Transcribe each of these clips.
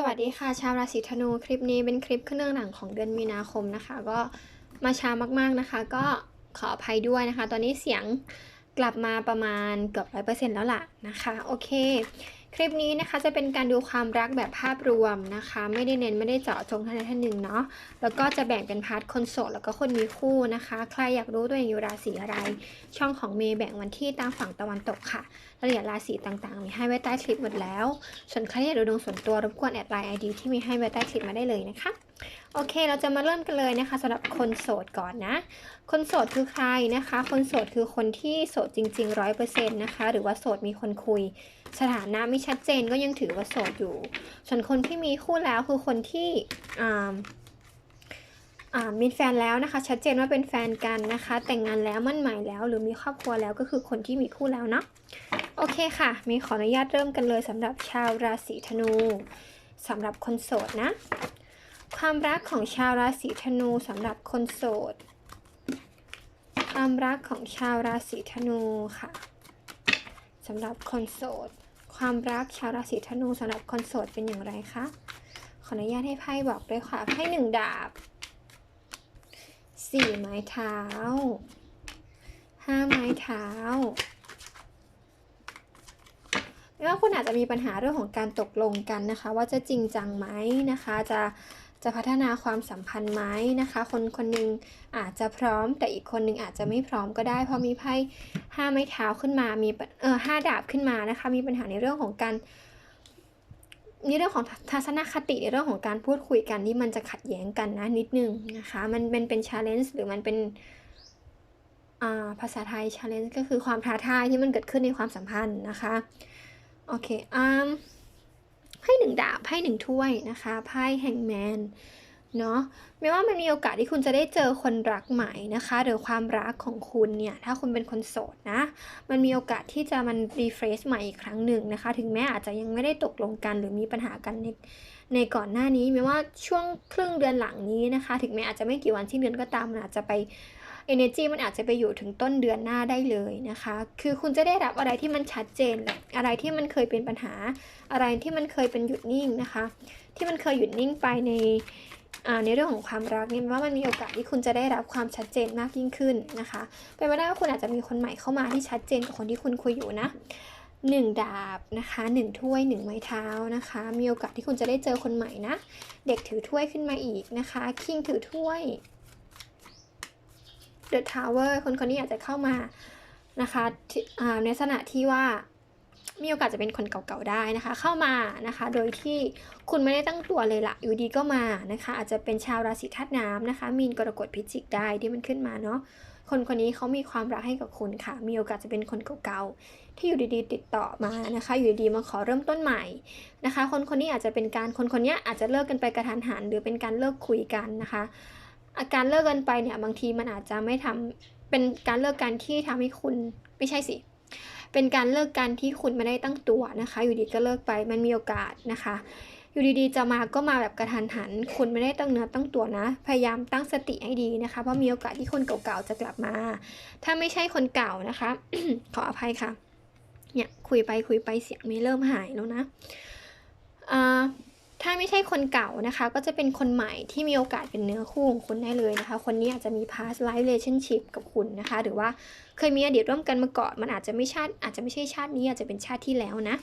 สวัสดีค่ะชาวราศีธนูคลิปนี้เป็นคลิปขึ้นเรื่องหลังของเดือนมีนาคมนะคะ ก็มาช้ามากๆนะคะ ก็ขออภัยด้วยนะคะ ตอนนี้เสียงกลับมาประมาณเกือบร้อยเปอร์เซ็นต์แล้วล่ะนะคะ โอเค คลิปนี้นะคะจะเป็นการดูความรักแบบภาพรวมนะคะ ไม่ได้เน้นไม่ได้เจาะจงท่านใดท่านหนึ่งเนาะแล้วก็จะแบ่งเป็นพาร์ทคนโสดแล้วก็คนมีคู่นะคะ ใครอยากรู้ตัวเองอยู่ราศีอะไร ช่องของเมย์แบ่งวันที่ตามฝั่งตะวันตกค่ะรายละเอียดราศีต่างๆ มีให้ไว้ใต้คลิปหมดแล้ว ส่วนใครที่อยากดูดวงส่วนตัวรบกวนแอดไลน์ไอดีที่มีให้ไว้ใต้คลิปมาได้เลยนะคะโอเค เราจะมาเริ่มกันเลยนะคะสำหรับคนโสดก่อนนะ คนโสดคือใครนะคะ คนโสดคือคนที่โสดจริงๆร้อยเปอร์เซ็นต์นะคะ หรือว่าโสดมีคนคุย สถานะไม่ชัดเจนก็ยังถือว่าโสดอยู่ ส่วนคนที่มีคู่แล้วคือคนที่มีแฟนแล้วนะคะ ชัดเจนว่าเป็นแฟนกันนะคะ แต่งงานแล้วมั่นหมายแล้ว หรือมีครอบครัวแล้วก็คือคนที่มีคู่แล้วเนาะโอเคค่ะ มีขออนุญาตเริ่มกันเลยสำหรับชาวราศีธนูสำหรับคนโสดนะ ความรักของชาวราศีธนูสำหรับคนโสด ความรักของชาวราศีธนูค่ะ สำหรับคนโสด ความรักชาวราศีธนูสำหรับคนโสดเป็นอย่างไรคะ ขออนุญาตให้ไพ่บอกด้วยค่ะไพ่หนึ่งดาบสี่ไม้เท้าห้าไม้เท้าไม่ว่าคุณอาจจะมีปัญหาเรื่องของการตกลงกันนะคะ ว่าจะจริงจังไหมนะคะ จะ จะพัฒนาความสัมพันธ์ไหมนะคะ คนคนหนึงอาจจะพร้อม แต่อีกคนหนึงอาจจะไม่พร้อมก็ได้ เพราะมีไพ่ห้าไม้เท้าขึ้นมา มีเออห้าดาบขึ้นมานะคะ มีปัญหาในเรื่องของการในเรื่องของทัศนคติในเรื่องของการพูดคุยกันที่มันจะขัดแย้งกันนะนิดนึงนะคะ มันเป็นเป็น challenge หรือมันเป็นาภาษาไทย challenge ก็คือความท้าทายที่มันเกิดขึ้นในความสัมพันธ์นะคะ โอเค อ่า พ่หนึ่งดาบไพ่หนึ่งถ้วยนะคะไพ่แฮงแมนเนาะไม่ว่ามันมีโอกาสที่คุณจะได้เจอคนรักใหม่นะคะ หรือความรักของคุณเนี่ย ถ้าคุณเป็นคนโสดนะ มันมีโอกาสที่จะมันรีเฟรชใหม่อีกครั้งหนึ่งนะคะ ถึงแม้อาจจะยังไม่ได้ตกลงกันหรือมีปัญหากันในในก่อนหน้านี้ไม่ว่าช่วงครึ่งเดือนหลังนี้นะคะ ถึงแม้อาจจะไม่กี่วันที่เดือนก็ตามมันอาจจะไป energy มันอาจจะไปอยู่ถึงต้นเดือนหน้าได้เลยนะคะ คือคุณจะได้รับอะไรที่มันชัดเจนแหละอะไรที่มันเคยเป็นปัญหา อะไรที่มันเคยเป็นหยุดนิ่งนะคะ ที่มันเคยหยุดนิ่งไปในในเรื่องของความรักเนี่ยว่ามันมีโอกาสที่คุณจะได้รับความชัดเจนมากยิ่งขึ้นนะคะเป็นไปได้ว่าคุณอาจจะมีคนใหม่เข้ามาที่ชัดเจนกับคนที่คุณคุยอยู่นะหนึ่งดาบนะคะหนึ่งถ้วยหนึ่งไม้เท้านะคะ มีโอกาสที่คุณจะได้เจอคนใหม่นะ เด็กถือถ้วยขึ้นมาอีกนะคะ คิงถือถ้วย The Tower คนคนนี้อาจจะเข้ามานะคะในลักษณะที่ว่ามีโอกาสจะเป็นคนเก่าๆได้นะคะ เข้ามานะคะ โดยที่คุณไม่ได้ตั้งตัวเลยละอยู่ดีก็มานะคะ อาจจะเป็นชาวราศีธาตุน้ำนะคะ มีนกรกฎพิจิกได้ที่มันขึ้นมาเนาะคนคนนี้เขามีความรักให้กับคุณค่ะ มีโอกาสจะเป็นคนเก่าๆที่อยู่ดีๆ ติดต่อมานะคะ อยู่ดีๆมาขอเริ่มต้นใหม่นะคะ คนคนนี้อาจจะเป็นการคนคนนี้อาจจะเลิกกันไปกระทันหันหรือเป็นการเลิกคุยกันนะคะ อาการเลิกกันไปเนี่ยบางทีมันอาจจะไม่ทำเป็นการเลิกกันที่ทำให้คุณไม่ใช่สิ เป็นการเลิกกันที่คุณไม่ได้ตั้งตัวนะคะ อยู่ดีก็เลิกไปมันมีโอกาสนะคะ อยู่ดีๆจะมาก็มาแบบกระทันหัน คุณไม่ได้ตั้งเนื้อตั้งตัวนะ พยายามตั้งสติให้ดีนะคะ เพราะมีโอกาสที่คนเก่าๆจะกลับมา ถ้าไม่ใช่คนเก่านะคะ ขออภัยค่ะ เนี่ยคุยไปคุยไปเสียงไม่เริ่มหายแล้วนะอ่า ถ้าไม่ใช่คนเก่านะคะ ก็จะเป็นคนใหม่ที่มีโอกาสเป็นเนื้อคู่ของคุณได้เลยนะคะ คนนี้อาจจะมี past life relationship กับคุณนะคะ หรือว่าเคยมีอดีตร่วมกันมาก่อน มันอาจจะไม่ชาติอาจจะไม่ใช่ชาตินี้อาจจะเป็นชาติที่แล้วนะ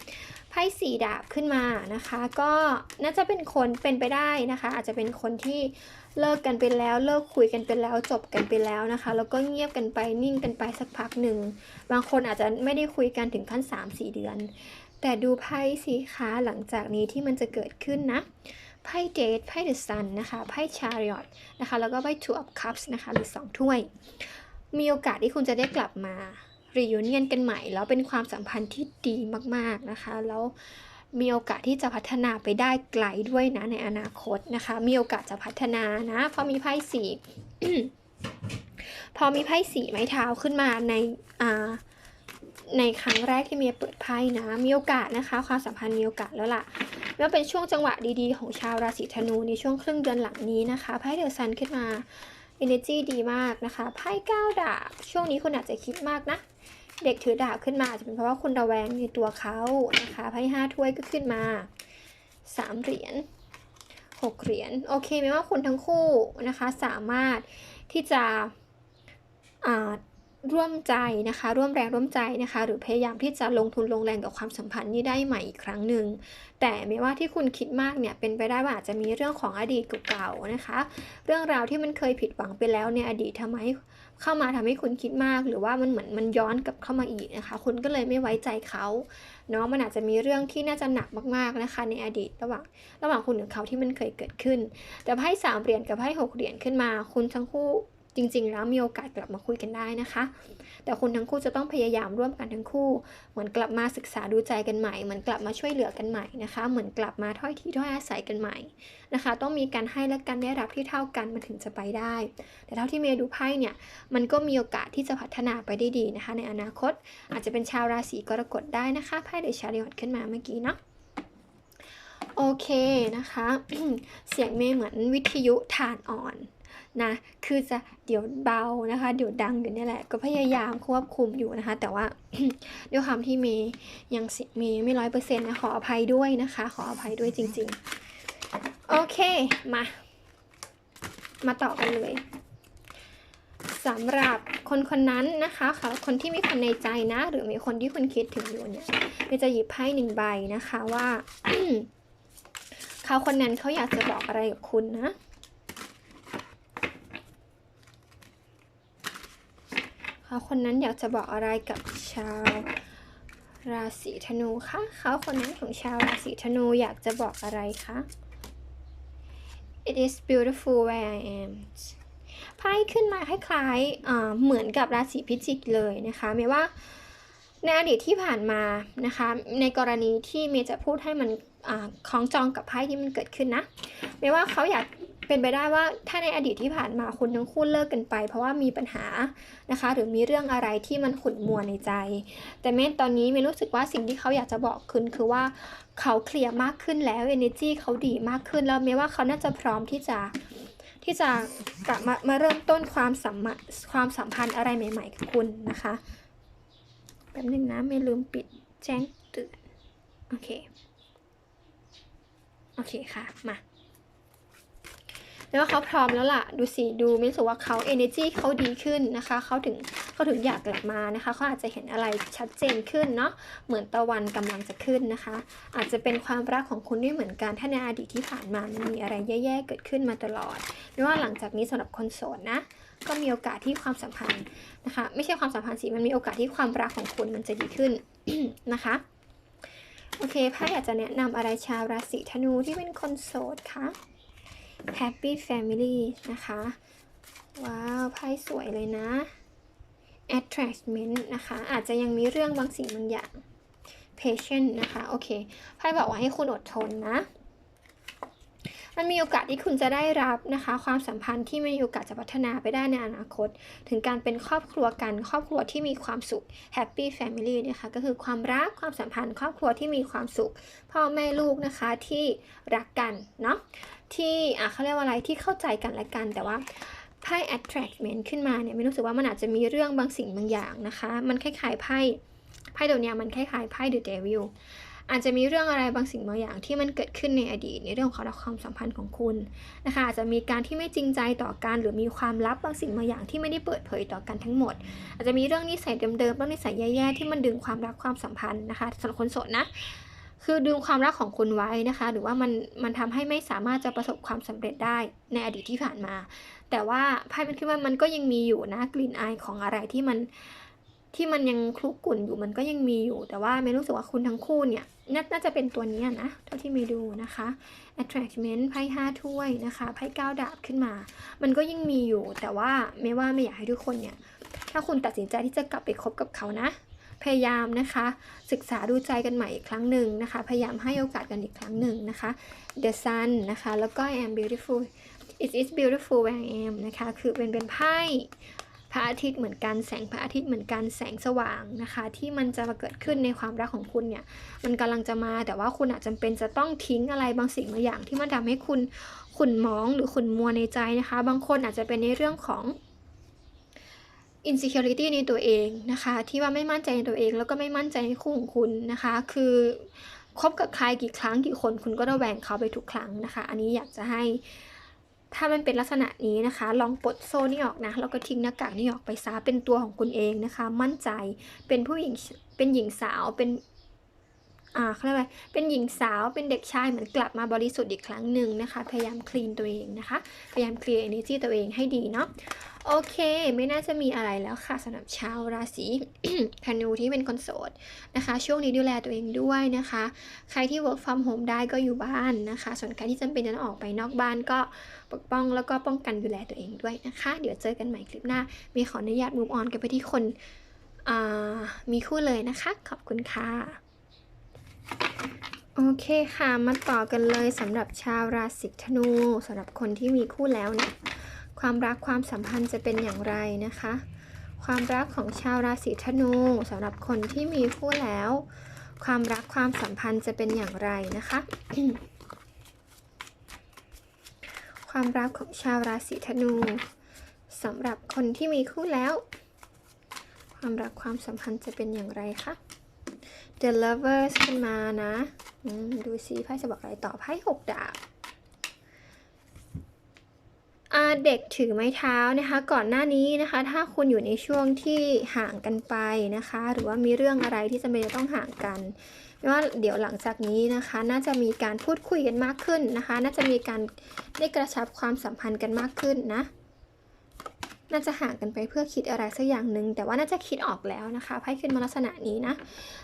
ไพ่สีดาบขึ้นมานะคะ ก็น่าจะเป็นคนเป็นไปได้นะคะ อาจจะเป็นคนที่เลิกกันไปแล้ว เลิกคุยกันไปแล้วจบกันไปแล้วนะคะ แล้วก็เงียบกันไปนิ่งกันไปสักพักหนึ่งบางคนอาจจะไม่ได้คุยกันถึงขั้น 3-4 เดือน แต่ดูไพ่สีคะหลังจากนี้ที่มันจะเกิดขึ้นนะ ไพ่เดทไพ่เดอะซันนะคะ ไพ่ชาริอตนะคะ แล้วก็ไพ่ทูอัพคัพส์นะคะ หรือสองถ้วย มีโอกาสที่คุณจะได้กลับมารียูเนียนกันใหม่ แล้วเป็นความสัมพันธ์ที่ดีมากๆนะคะ แล้วมีโอกาสที่จะพัฒนาไปได้ไกลด้วยนะในอนาคตนะคะ มีโอกาสจะพัฒนานะเพราะมีไพ่สีพอมีไพ่สีไม้เท้าขึ้นมาในอ่า ในครั้งแรกที่เมียเปิดไพ่นะมีโอกาสนะคะ ความสัมพันธ์มีโอกาสแล้วล่ะแล้วเป็นช่วงจังหวะดีๆ ของชาวราศีธนูในช่วงครึ่งเดือนหลังนี้นะคะไพ่เดือะซันขึ้นมา energy ดีมากนะคะไพ่เก้าดาบช่วงนี้คุณอาจจะคิดมากนะ เด็กถือดาบขึ้นมาอาจจะเป็นเพราะว่าคุณระแวงในตัวเขานะคะไพ่ห้าถ้วยก็ขึ้นมาสามเหรียญหกเหรียญโอเคไหมว่าคุณทั้งคู่นะคะสามารถที่จะอ่า ร่วมใจนะคะ ร่วมแรงร่วมใจนะคะ หรือพยายามที่จะลงทุนลงแรงกับความสัมพันธ์นี้ได้ใหม่อีกครั้งหนึ่งแต่ไม่ว่าที่คุณคิดมากเนี่ยเป็นไปได้ว่าอาจจะมีเรื่องของอดีตเก่าๆนะคะ เรื่องราวที่มันเคยผิดหวังไปแล้วในอดีตทำให้เข้ามาทำให้คุณคิดมาก หรือว่ามันเหมือนมันย้อนกลับเข้ามาอีกนะคะ คุณก็เลยไม่ไว้ใจเขาเนาะมันอาจจะมีเรื่องที่น่าจะหนักมากๆนะคะ ในอดีตระหว่างระหว่างคุณกับเขาที่มันเคยเกิดขึ้น แต่ไพ่สามเหรียญกับไพ่หกเหรียญขึ้นมา คุณทั้งคู่ จริง ๆ แล้วมีโอกาสกลับมาคุยกันได้นะคะ แต่คุณทั้งคู่จะต้องพยายามร่วมกันทั้งคู่ เหมือนกลับมาศึกษาดูใจกันใหม่ เหมือนกลับมาช่วยเหลือกันใหม่นะคะ เหมือนกลับมาถ้อยทีถ้อยอาศัยกันใหม่นะคะ ต้องมีการให้และการได้รับที่เท่ากันมันถึงจะไปได้ แต่เท่าที่เมย์ดูไพ่เนี่ย มันก็มีโอกาสที่จะพัฒนาไปได้ดีนะคะ ในอนาคต อาจจะเป็นชาวราศีกรกฎได้นะคะไพ่เดชาริออดขึ้นมาเมื่อกี้เนาะโอเคนะคะ เสียงเมย์เหมือนวิทยุฐานอ่อน นะ คือจะเดี๋ยวเบานะคะ เดี๋ยวดังอยู่นี่แหละ ก็พยายามควบคุมอยู่นะคะ แต่ว่าด้วยความที่เมย์ยังเสียงเมย์ไม่ร้อยเปอร์เซ็นต์นะ ขออภัยด้วยนะคะ ขออภัยด้วยจริง ๆ โอเค มา มาต่อกันเลยสำหรับคนคนนั้นนะคะค่ะคนที่มีคนในใจนะ หรือมีคนที่คุณคิดถึงอยู่เนี่ยเมจะหยิบไพ่หนึ่งใบนะคะว่าเขาคนนั้นเขาอยากจะบอกอะไรกับคุณนะ เขาคนนั้นอยากจะบอกอะไรกับชาว ราศีธนูคะเขาคนนั้นของชาวราศีธนูอยากจะบอกอะไรคะ It is beautiful where I am ไพ่ขึ้นมาคล้ายๆเหมือนกับราศีพิจิกเลยนะคะไม่ว่าในอดีตที่ผ่านมานะคะ ในกรณีที่เมย์จะพูดให้มันคล้องจองกับไพ่ที่มันเกิดขึ้นนะไม่ว่าเขาอยาก เป็นไปได้ว่าถ้าในอดีตที่ผ่านมาคุณทั้งคู่เลิกกันไป เพราะว่ามีปัญหานะคะ หรือมีเรื่องอะไรที่มันขุ่นมัวในใจ แต่เมย์ตอนนี้เมย์รู้สึกว่าสิ่งที่เขาอยากจะบอกคุณคือว่าเขาเคลียร์มากขึ้นแล้ว energy เขาดีมากขึ้นแล้วเมว่าเขาน่าจะพร้อมที่จะที่จะกลับมามาเริ่มต้นความสัมความสัมพันธ์อะไรใหม่ ๆ กับคุณนะคะแป๊บนึงนะไม่ลืมปิดแจ้งเตือนโอเคโอเคค่ะมา แล้วว่าเขาพร้อมแล้วล่ะ ดูสิดูไม่รู้สึกว่าเขา energy เขาดีขึ้นนะคะเขาถึงเขาถึงอยากกลับมานะคะเขาอาจจะเห็นอะไรชัดเจนขึ้นเนาะเหมือนตะวันกำลังจะขึ้นนะคะ อาจจะเป็นความรักของคุณด้วยเหมือนกันถ้าในอดีตที่ผ่านมามันมีอะไรแย่ๆเกิดขึ้นมาตลอดไม่ว่าหลังจากนี้สำหรับคนโสดนะก็มีโอกาสที่ความสัมพันธ์นะคะ ไม่ใช่ความสัมพันธ์สิมันมีโอกาสที่ความรักของคุณมันจะดีขึ้นนะคะโอเคพ่อยากจะแนะนำอะไรชาวราศีธนูที่เป็นคนโสดคะ Happy Family นะคะ ว้าวไพ่สวยเลยนะ Attachment นะคะ อาจจะยังมีเรื่องบางสิ่งบางอย่าง Patient นะคะ โอเคไพ่บอกว่าให้คุณอดทนนะ มันมีโอกาสที่คุณจะได้รับนะคะ ความสัมพันธ์ที่มีโอกาสจะพัฒนาไปได้ในอนาคต ถึงการเป็นครอบครัวกัน ครอบครัวที่มีความสุข Happy Family นะคะก็คือความรักความสัมพันธ์ ครอบครัวที่มีความสุข พ่อแม่ลูกนะคะที่รักกันเนาะที่อะเขาเรียกว่าอะไรที่เข้าใจกันและกันแต่ว่าไพ่ attractment ขึ้นมาเนี่ยไม่รู้สึกว่ามันอาจจะมีเรื่องบางสิ่งบางอย่างนะคะ มันคล้ายๆไพ่ไพ่ตัวเนี้ยมันคล้ายๆไพ่ the devil อาจจะมีเรื่องอะไรบางสิ่งบางอย่างที่มันเกิดขึ้นในอดีตในเรื่องของความสัมพันธ์ของคุณนะคะอาจจะมีการที่ไม่จริงใจต่อกันหรือมีความลับบางสิ่งบางอย่างที่ไม่ได้เปิดเผยต่อกันทั้งหมด อาจจะมีเรื่องนิสัยเดิมๆเรื่องนิสัยแย่ๆที่มันดึงความรักความสัมพันธ์นะคะสำหรับคนโสดนะคือดึงความรักของคุณไว้นะคะ หรือว่ามันมันทำให้ไม่สามารถจะประสบความสำเร็จได้ในอดีตที่ผ่านมา แต่ว่าไพ่มันคิดว่ามันก็ยังมีอยู่นะกลิ่นอายของอะไรที่มัน ที่มันยังคลุกกลุ่นอยู่มันก็ยังมีอยู่ แต่ว่าไม่รู้สึกว่าคุณทั้งคู่เนี่ยน่าจะเป็นตัวนี้นะเท่าที่ไม่ดูนะคะ attractment ไพ่ห้าถ้วยนะคะไพ่เก้าดาบขึ้นมา มันก็ยังมีอยู่ แต่ว่าไม่ว่าไม่อยากให้ทุกคนเนี่ยถ้าคุณตัดสินใจที่จะกลับไปคบกับเขานะพยายามนะคะ ศึกษาดูใจกันใหม่อีกครั้งหนึ่งนะคะ พยายามให้โอกาสกันอีกครั้งหนึ่งนะคะ The Sun นะคะ แล้วก็ I am beautiful it is beautiful where I am นะคะ คือเป็นเป็นไพ่ ระอาทิตย์เหมือนกันแสงพระอาทิตย์เหมือนกันแสงสว่างนะคะ ที่มันจะมาเกิดขึ้นในความรักของคุณเนี่ยมันกำลังจะมาแต่ว่าคุณอาจจำเป็นจะต้องทิ้งอะไรบางสิ่งบางอย่าง ที่มันทำให้คุณขุ่นมองหรือขุ่นมัวในใจนะคะ บางคนอาจจะเป็นในเรื่องของ insecurity ในตัวเองนะคะ ที่ว่าไม่มั่นใจในตัวเอง แล้วก็ไม่มั่นใจในคู่ของคุณนะคะ คือคบกับใครกี่ครั้งกี่คนคุณก็ระแวงเขาไปทุกครั้งนะคะ อันนี้อยากจะให้ ถ้ามันเป็นลักษณะนี้นะคะ ลองปลดโซ่นี่ออกนะแล้วก็ทิ้งหน้ากากนี่ออกไปซะเป็นตัวของคุณเองนะคะ มั่นใจเป็นผู้หญิงเป็นหญิงสาวเป็นอ่าเขาเรียกว่าเป็นหญิงสาวเป็นเด็กชายเหมือนกลับมาบริสุทธิ์อีกครั้งหนึ่งนะคะ พยายามคลีนตัวเองนะคะ พยายามเคลียร์เอเนจีตัวเองให้ดีเนาะ โอเค ไม่น่าจะมีอะไรแล้วค่ะสำหรับชาวราศีธนูที่เป็นคนโสดนะคะ ช่วงนี้ดูแลตัวเองด้วยนะคะ ใครที่ work from home ได้ก็อยู่บ้านนะคะ ส่วนใครที่จำเป็นจะต้องออกไปนอกบ้านก็ปกป้องแล้วก็ป้องกันดูแลตัวเองด้วยนะคะ เดี๋ยวเจอกันใหม่คลิปหน้า มีขออนุญาต move on กันไปที่คนมีคู่เลยนะคะ ขอบคุณค่ะโอเคค่ะ มาต่อกันเลยสำหรับชาวราศีธนูสำหรับคนที่มีคู่แล้วเนี่ย ความรักความสัมพันธ์จะเป็นอย่างไรนะคะ ความรักของชาวราศีธนูสำหรับคนที่มีคู่แล้ว ความรักความสัมพันธ์จะเป็นอย่างไรนะคะ ความรักของชาวราศีธนูสำหรับคนที่มีคู่แล้ว ความรักความสัมพันธ์จะเป็นอย่างไรคะ The Lovers ขึ้นมานะดูซิไพ่จะบอกอะไรต่อไพ่หกดาบ อ่า เด็กถือไม้เท้านะคะ ก่อนหน้านี้นะคะ ถ้าคุณอยู่ในช่วงที่ห่างกันไปนะคะ หรือว่ามีเรื่องอะไรที่จำเป็นจะต้องห่างกันว่าเดี๋ยวหลังจากนี้นะคะ น่าจะมีการพูดคุยกันมากขึ้นนะคะ น่าจะมีการได้กระชับความสัมพันธ์กันมากขึ้นนะ น่าจะห่างกันไปเพื่อคิดอะไรสักอย่างหนึ่งแต่ว่าน่าจะคิดออกแล้วนะคะไพ่ขึ้นมาลักษณะนี้นะ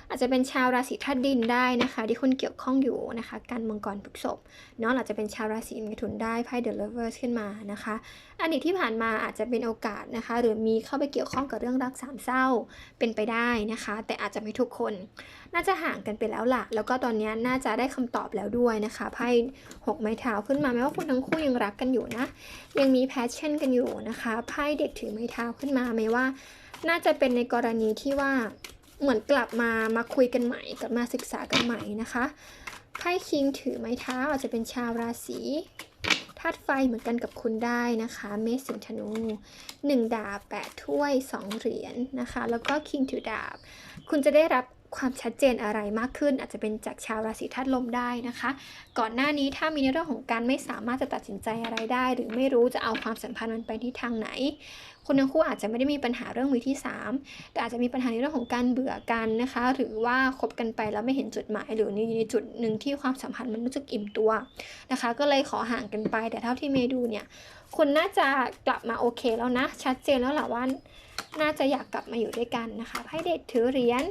อาจจะเป็นชาวราศีธาตุดินได้นะคะ ที่คุณเกี่ยวข้องอยู่นะคะการมังกรพฤกษภเนาะอาจจะเป็นชาวราศีมิถุนได้ไพ่ The Lovers ขึ้นมานะคะอดีตที่ผ่านมาอาจจะเป็นโอกาสนะคะ หรือมีเข้าไปเกี่ยวข้องกับเรื่องรักสามเศร้าเป็นไปได้นะคะ แต่อาจจะไม่ทุกคน น่าจะห่างกันไปแล้วล่ะ แล้วก็ตอนนี้น่าจะได้คำตอบแล้วด้วยนะคะไพ่หกไม้เท้าขึ้นมาแม้ว่าคุณทั้งคู่ยังรักกันอยู่นะ ยังมีแพชชั่นกันอยู่นะคะไพ่เด็กถือไม้เท้าขึ้นมาไม่ว่า น่าจะเป็นในกรณีที่ว่าเหมือนกลับมามาคุยกันใหม่กลับมาศึกษากันใหม่นะคะไพ่คิงถือไม้เท้าอาจจะเป็นชาวราศีธาตุไฟเหมือนกันกับคุณได้นะคะ เมษสิงห์ธนูหนึ่งดาบแปดถ้วยสองเหรียญนะคะ แล้วก็คิงถือดาบ คุณจะได้รับ ความชัดเจนอะไรมากขึ้น อาจจะเป็นจากชาวราศีธาตุลมได้นะคะ ก่อนหน้านี้ถ้ามีในเรื่องของการไม่สามารถจะตัดสินใจอะไรได้ หรือไม่รู้จะเอาความสัมพันธ์มันไปที่ทางไหน คนทั้งคู่อาจจะไม่ได้มีปัญหาเรื่องมือที่ 3 แต่อาจจะมีปัญหาในเรื่องของการเบื่อกันนะคะ หรือว่าคบกันไปแล้วไม่เห็นจุดหมาย หรือในในจุดหนึ่งที่ความสัมพันธ์มันรู้สึกอิ่มตัวนะคะ ก็เลยขอห่างกันไป แต่เท่าที่เมย์ดูเนี่ยคุณน่าจะกลับมาโอเคแล้วนะ ชัดเจนแล้วแหละว่า น่าจะอยากกลับมาอยู่ด้วยกันนะคะ ไพ่เด็ดถือเหรียญ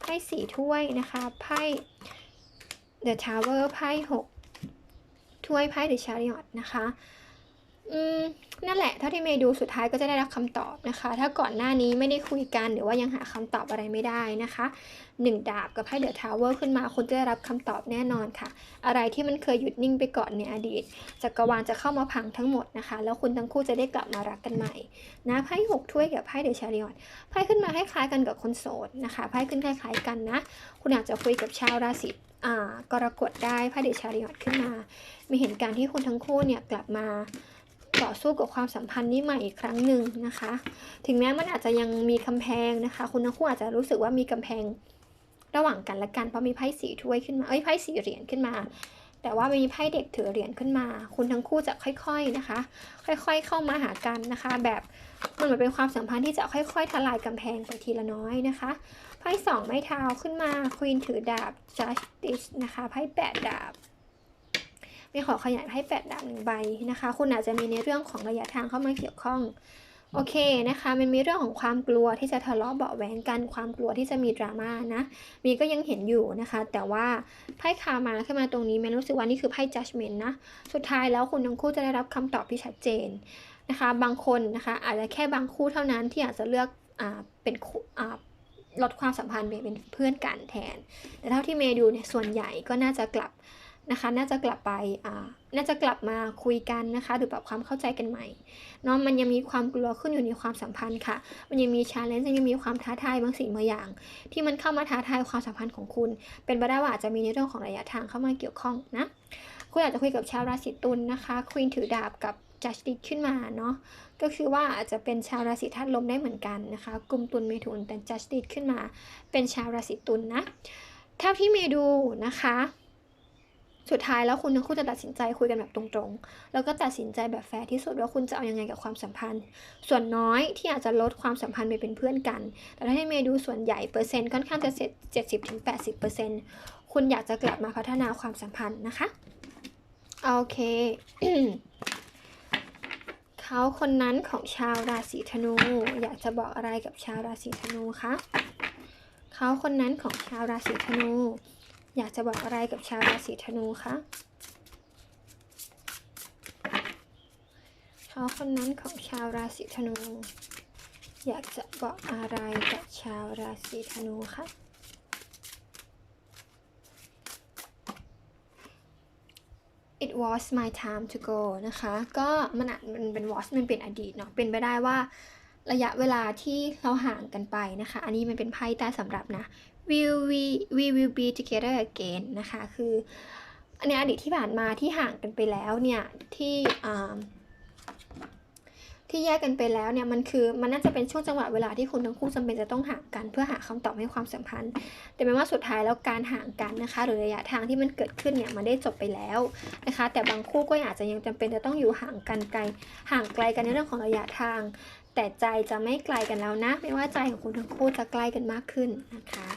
ไพ่สี่ถ้วยนะคะ ไพ่ The Tower ไพ่หกถ้วยไพ่ The Chariot นะคะ อืมนั่นแหละเท่าที่เมย์ดูสุดท้ายก็จะได้รับคำตอบนะคะ ถ้าก่อนหน้านี้ไม่ได้คุยกันหรือว่ายังหาคำตอบอะไรไม่ได้นะคะหนึ่งดาบกับไพ่เดอะทาวเวอร์ขึ้นมาคุณจะได้รับคำตอบแน่นอนค่ะ อะไรที่มันเคยหยุดนิ่งไปก่อนในอดีตจักรวาลจะเข้ามาพังทั้งหมดนะคะ แล้วคุณทั้งคู่จะได้กลับมารักกันใหม่นะไพ่หกถ้วยกับไพ่เดอะชาริออนไพ่ขึ้นมาคล้ายๆกันกับคนโสดนะคะไพ่ขึ้นคล้ายๆกันนะ คุณอาจจะคุยกับชาวราศีอ่ากรกฎได้ไพ่เดอะชาริออนขึ้นมา มีเห็นการที่คุณทั้งคู่เนี่ยกลับมา ต่อสู้กับความสัมพันธ์นี้ใหม่อีกครั้งหนึ่งนะคะ ถึงแม้มันอาจจะยังมีกำแพงนะคะ คุณทั้งคู่อาจจะรู้สึกว่ามีกำแพงระหว่างกันและกันเพราะมีไพ่สีถ้วยขึ้นมาเอ้ยไพ่สีเหรียญขึ้นมา แต่ว่ามีไพ่เด็กถือเหรียญขึ้นมา คุณทั้งคู่จะค่อยๆนะคะ ค่อยๆ เข้ามาหากันนะคะ แบบมันเหมือนเป็นความสัมพันธ์ที่จะค่อยๆ ทลายกำแพงไปทีละน้อยนะคะไพ่สองไม้เท้าขึ้นมาควีนถือดาบ justice นะคะไพ่แปดดาบ ไม่ขอขยายไพ่แปดดาบหนึ่งใบนะคะ คุณอาจจะมีในเรื่องของระยะทางเข้ามาเกี่ยวข้องโอเคนะคะ มันมีเรื่องของความกลัวที่จะทะเลาะเบาะแหวงกัน ความกลัวที่จะมีดราม่านะ มีก็ยังเห็นอยู่นะคะ แต่ว่าไพ่คามาขึ้นมาตรงนี้แมนรู้สึกว่านี่คือไพ่ judgment นะ สุดท้ายแล้วคุณทั้งคู่จะได้รับคำตอบที่ชัดเจนนะคะ บางคนนะคะอาจจะแค่บางคู่เท่านั้นที่อาจจะเลือกอ่าเป็นคู่อ่าลดความสัมพันธ์ไปเป็นเพื่อนกันแทน แต่เท่าที่เมย์ดูเนี่ยส่วนใหญ่ก็น่าจะกลับ นะคะ น่าจะกลับไปอ่าน่าจะกลับมาคุยกันนะคะ หรือปรับความเข้าใจกันใหม่เนาะมันยังมีความกลัวขึ้นอยู่ในความสัมพันธ์ค่ะ มันยังมีชาเลนจ์ยังมีความท้าทายบางสิ่งบางอย่าง ที่มันเข้ามาท้าทายความสัมพันธ์ของคุณ เป็นไปได้ว่าอาจจะมีในเรื่องของระยะทางเข้ามาเกี่ยวข้องนะคุณอาจจะคุยกับชาวราศีตุลนะคะควีนถือดาบกับจัสติสขึ้นมาเนาะก็คือว่าอาจจะเป็นชาวราศีธาตุลมได้เหมือนกันนะคะกลุ่มตุลเมถุนแต่จัสติสขึ้นมา เป็นชาวราศีตุลนะเท่าที่เมย์ดูนะคะ สุดท้ายแล้วคุณทั้งคู่จะตัดสินใจคุยกันแบบตรงๆ แล้วก็ตัดสินใจแบบแฟร์ที่สุดว่าคุณจะเอายังไงกับความสัมพันธ์ ส่วนน้อยที่อาจจะลดความสัมพันธ์ไปเป็นเพื่อนกัน แต่ถ้าให้เมย์ดูส่วนใหญ่เปอร์เซ็นต์ค่อนข้างจะเจ็ดสิบถึงแปดสิบเปอร์เซ็นต์คุณอยากจะกลับมาพัฒนาความสัมพันธ์นะคะโอเค เขาคนนั้นของชาวราศีธนู อยากจะบอกอะไรกับชาวราศีธนูคะเขาคนนั้นของชาวราศีธนู อยากจะบอกอะไรกับชาวราศีธนูคะเขาคนนั้นของชาวราศีธนู อยากจะบอกอะไรกับชาวราศีธนูคะ it was my time to go นะคะ ก็มันอะมันเป็น was มันเป็นอดีตเนาะ เป็นไปได้ว่าระยะเวลาที่เราห่างกันไปนะคะ อันนี้มันเป็นไพ่ใต้สำหรับนะ will we we will be together again นะคะ คืออันในอดีตที่ผ่านมาที่ห่างกันไปแล้วเนี่ยที่ที่แยกกันไปแล้วเนี่ยมันคือมันน่าจะเป็นช่วงจังหวะเวลาที่คุณทั้งคู่จำเป็นจะต้องห่างกัน เพื่อหาคำตอบให้ความสัมพันธ์ แต่ไม่ว่าสุดท้ายแล้วการห่างกันนะคะ หรือระยะทางที่มันเกิดขึ้นเนี่ยมันได้จบไปแล้วนะคะ แต่บางคู่ก็อาจจะยังจำเป็นจะต้องอยู่ห่างกันไกลห่างไกลกันในเรื่องของระยะทาง แต่ใจจะไม่ไกลกันแล้วนะ ไม่ว่าใจของคุณทั้งคู่จะใกล้กันมากขึ้นนะคะ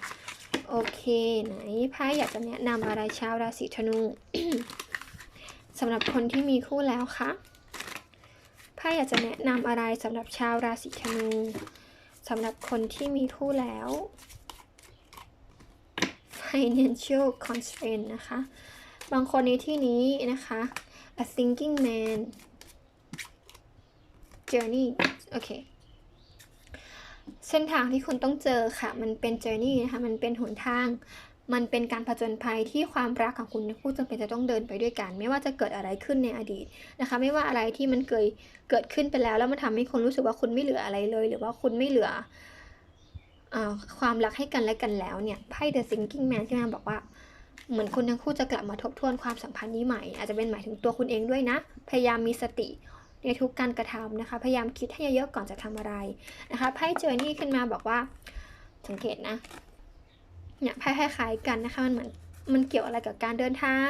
โอเค ไหนไพ่อยากจะแนะนำอะไรชาวราศีธนูสำหรับคนที่มีคู่แล้วคะไพ่อยากจะแนะนำอะไรสำหรับชาวราศีธนูสำหรับคนที่มีคู่แล้ว financial constraint นะคะ บางคนในที่นี้นะคะ a thinking man journey โอเค เส้นทางที่คุณต้องเจอค่ะ มันเป็น journey นะคะ มันเป็นหนทาง มันเป็นการผจญภัยที่ความรักของคุณคู่จำเป็นจะต้องเดินไปด้วยกัน ไม่ว่าจะเกิดอะไรขึ้นในอดีตนะคะ ไม่ว่าอะไรที่มันเคยเกิดขึ้นไปแล้ว แล้วมันทำให้คุณรู้สึกว่าคุณไม่เหลืออะไรเลย หรือว่าคุณไม่เหลืออความรักให้กันและกันแล้วเนี่ยไพ่ The Thinking Man ที่มาบอกว่าเหมือนคุณทั้งคู่จะกลับมาทบทวนความสัมพันธ์นี้ใหม่ อาจจะเป็นหมายถึงตัวคุณเองด้วยนะ พยายามมีสติ ในทุกการกระทำนะคะ พยายามคิดให้เยอะๆก่อนจะทำอะไรนะคะไพ่เจอนี่ขึ้นมาบอกว่าสังเกตนะเนี่ยไพ่คล้ายๆกันนะคะมันเหมือนมันเกี่ยวอะไรกับการเดินทาง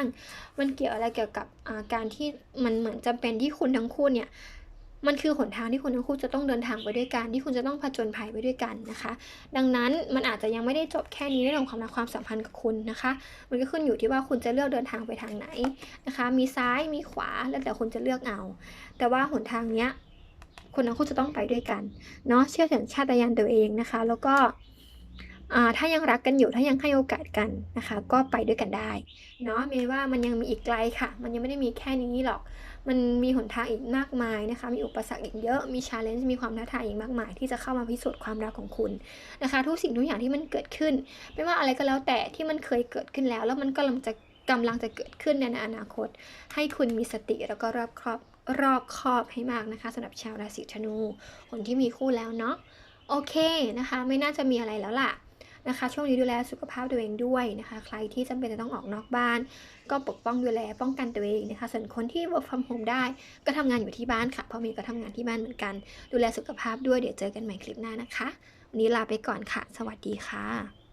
มันเกี่ยวอะไรเกี่ยวกับการที่มันเหมือนจำเป็นที่คุณทั้งคู่เนี่ย มันคือหนทางที่คุณทั้งคู่จะต้องเดินทางไปด้วยกัน ที่คุณจะต้องผจญภัยไปด้วยกันนะคะ ดังนั้นมันอาจจะยังไม่ได้จบแค่นี้ในเรื่องความรักความสัมพันธ์กับคุณนะคะ มันก็ขึ้นอยู่ที่ว่าคุณจะเลือกเดินทางไปทางไหนนะคะ มีซ้ายมีขวาแล้วแต่คุณจะเลือกเอา แต่ว่าหนทางเนี้ยคุณทั้งคู่จะต้องไปด้วยกันเนาะเชื่อถึงชาตญาณตัวเองนะคะ แล้วก็ถ้ายังรักกันอยู่ถ้ายังให้โอกาสกันนะคะ ก็ไปด้วยกันได้เนาะเมย์ว่ามันยังมีอีกไกลค่ะ มันยังไม่ได้มีแค่นี้หรอก มันมีหนทางอีกมากมายนะคะ มีอุปสรรคอีกเยอะ มีชาเลนจ์ มีความท้าทายอีกมากมาย ที่จะเข้ามาพิสูจน์ความรักของคุณนะคะ ทุกสิ่งทุกอย่างที่มันเกิดขึ้น ไม่ว่าอะไรก็แล้วแต่ที่มันเคยเกิดขึ้นแล้ว แล้วมันก็กำลังจะกำลังจะเกิดขึ้นในอนาคต ให้คุณมีสติแล้วก็รอบครอบรอบครอบให้มากนะคะสำหรับชาวราศีธนู คนที่มีคู่แล้วเนาะ โอเคนะคะ ไม่น่าจะมีอะไรแล้วล่ะ นะคะ ช่วงนี้ดูแลสุขภาพตัวเองด้วยนะคะ ใครที่จำเป็นจะต้องออกนอกบ้าน ก็ปกป้องดูแลป้องกันตัวเองนะคะ ส่วนคนที่ work from home ได้ ก็ทำงานอยู่ที่บ้านค่ะ เพราะมีก็ทำงานที่บ้านเหมือนกัน ดูแลสุขภาพด้วยเดี๋ยวเจอกันใหม่คลิปหน้านะคะ วันนี้ลาไปก่อนค่ะ สวัสดีค่ะ